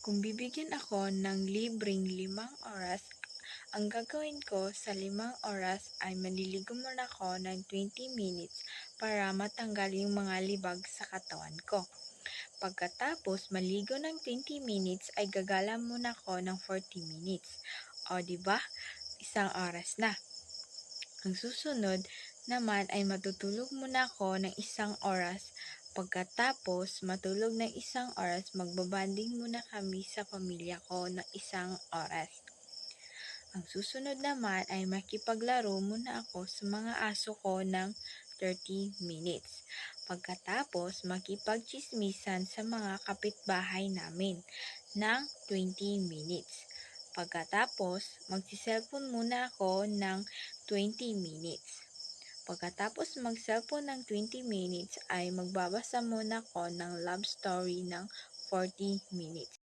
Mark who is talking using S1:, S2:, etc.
S1: Kung bibigyan ako ng libreng limang oras, ang gagawin ko sa limang oras ay maliligo muna ako ng 20 minutes para matanggal yung mga libag sa katawan ko. Pagkatapos maligo ng 20 minutes ay gagala muna ako ng 40 minutes. O di ba? Isang oras na. Ang susunod naman ay matutulog muna ako ng isang oras. Pagkatapos matulog ng isang oras, magbabanding muna kami sa pamilya ko ng isang oras. Ang susunod naman ay makipaglaro muna ako sa mga aso ko ng 30 minutes. Pagkatapos, makipagchismisan sa mga kapitbahay namin ng 20 minutes. Pagkatapos, magsiselfon muna ako ng 20 minutes. Pagkatapos mag-cellphone ng 20 minutes ay magbabasa muna ako ng love story ng 40 minutes.